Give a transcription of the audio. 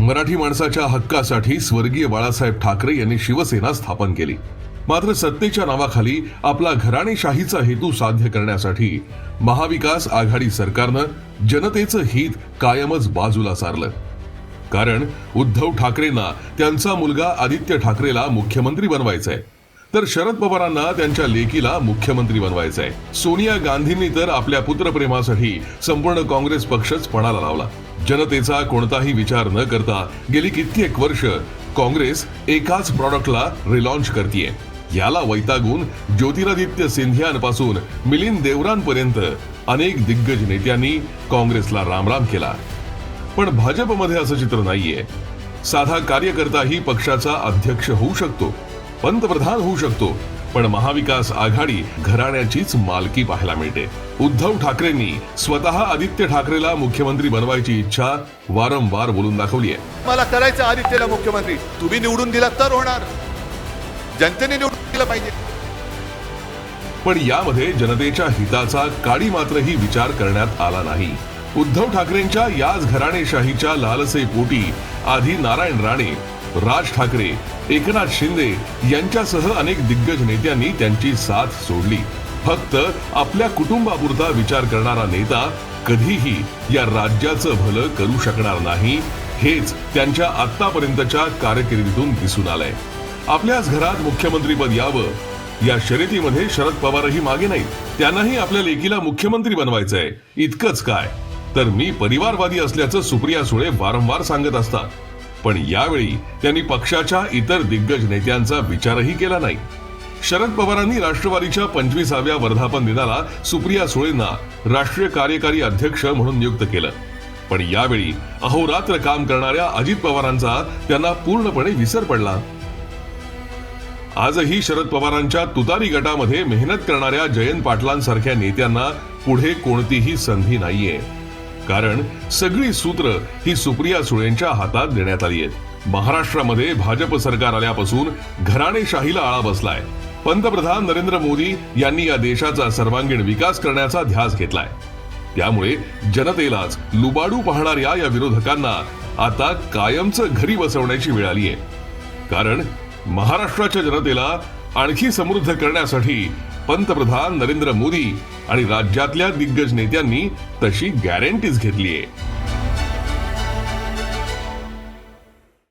मराठी माणसाच्या हक्कासाठी स्वर्गीय बाळासाहेब ठाकरे यांनी शिवसेना स्थापन केली. मात्र सत्तेच्या नावाखाली आपला घराणेशाहीचा हेतू साध्य करण्यासाठी महाविकास आघाडी सरकारनं जनतेचं हित कायमच बाजूला सारलं. कारण उद्धव ठाकरेंना त्यांचा मुलगा आदित्य ठाकरेला मुख्यमंत्री बनवायचंय. तर शरद पवारांना त्यांच्या लेकीला मुख्यमंत्री बनवायचंय. सोनिया गांधींनी तर आपल्या पुत्रप्रेमासाठी संपूर्ण काँग्रेस पक्षच पणाला लावला. जनतेचा कोणताही विचार न करता गेली कित्येक वर्ष काँग्रेस एकाच प्रॉडक्टला रिलॉन्च करतीये. याला वैतागून ज्योतिरादित्य सिंधियांपासून मिलिंद देवरांपर्यंत अनेक दिग्गज नेत्यांनी काँग्रेसला रामराम केला. पण भाजपमध्ये असं चित्र नाहीये. साधा कार्यकर्ताही पक्षाचा अध्यक्ष होऊ शकतो. पंतप्रधान होऊ शकतो पण महाविकास आघाडी घराण्याचीच मालकी पाहायला मिळते. उद्धव ठाकरेंनी स्वतः आदित्य ठाकरेला मुख्यमंत्री बनवायची इच्छा वारंवार बोलून दाखवली आहे मला करायचं आदित्यला मुख्यमंत्री. तुम्ही निवडून दिला तर होणार. जनतेने निवडून दिलं पाहिजे. पण यामध्ये जनतेच्या हिताचा काडी मात्रही विचार करण्यात आला नाही. उद्धव ठाकरेंच्या याच घराणेशाहीच्या लालसे पोटी आधी नारायण राणे राज ठाकरे एकनाथ शिंदे यांच्यासह अनेक दिग्गज नेत्यांनी त्यांची साथ सोडली. फक्त आपल्या कुटुंबापुरता विचार करणारा नेता कधीही या राज्याचं भलं करू शकणार नाही हेच त्यांच्या आतापर्यंतच्या कारकिर्दीतून दिसून आलंय. आपल्याच घरात मुख्यमंत्रीपद यावं या शर्यतीमध्ये शरद पवारही मागे नाहीत. त्यांनाही आपल्या लेकीला मुख्यमंत्री बनवायचंय. इतकंच काय? तर मी परिवारवादी असल्याचं सुप्रिया सुळे वारंवार सांगत असतात. पण यावेळी त्यांनी पक्षाच्या इतर दिग्गज नेत्यांचा विचारही केला नाही. शरद पवारांनी राष्ट्रवादीच्या पंचवीसाव्या वर्धापन दिनाला सुप्रिया सुळेंना राष्ट्रीय कार्यकारी अध्यक्ष म्हणून नियुक्त केलं. पण यावेळी अहोरात्र काम करणाऱ्या अजित पवारांचा त्यांना पूर्णपणे विसर पडला. आजही शरद पवारांच्या तुतारी गटामध्ये मेहनत करणाऱ्या जयंत पाटलांसारख्या नेत्यांना पुढे कोणतीही संधी नाहीये. कारण सगळी सूत्र ही सुप्रिया सुळेंच्या हातात देण्यात आली आहेत. महाराष्ट्रामध्ये भाजप सरकार आल्यापासून घराणेशाहीला आळा बसलाय. पंतप्रधान नरेंद्र मोदी यांनी या देशाचा सर्वांगीण विकास करण्याचा ध्यास घेतलाय. त्यामुळे जनतेलाच लुबाडू पाहणाऱ्या या विरोधकांना आता कायमचं घरी बसवण्याची वेळ आली आहे कारण महाराष्ट्राच्या जनतेला आणखी समृद्ध करण्यासाठी पंतप्रधान नरेंद्र मोदी आणि राज्यातल्या दिग्गज नेत्यांनी तशी गॅरंटीज घेतली आहे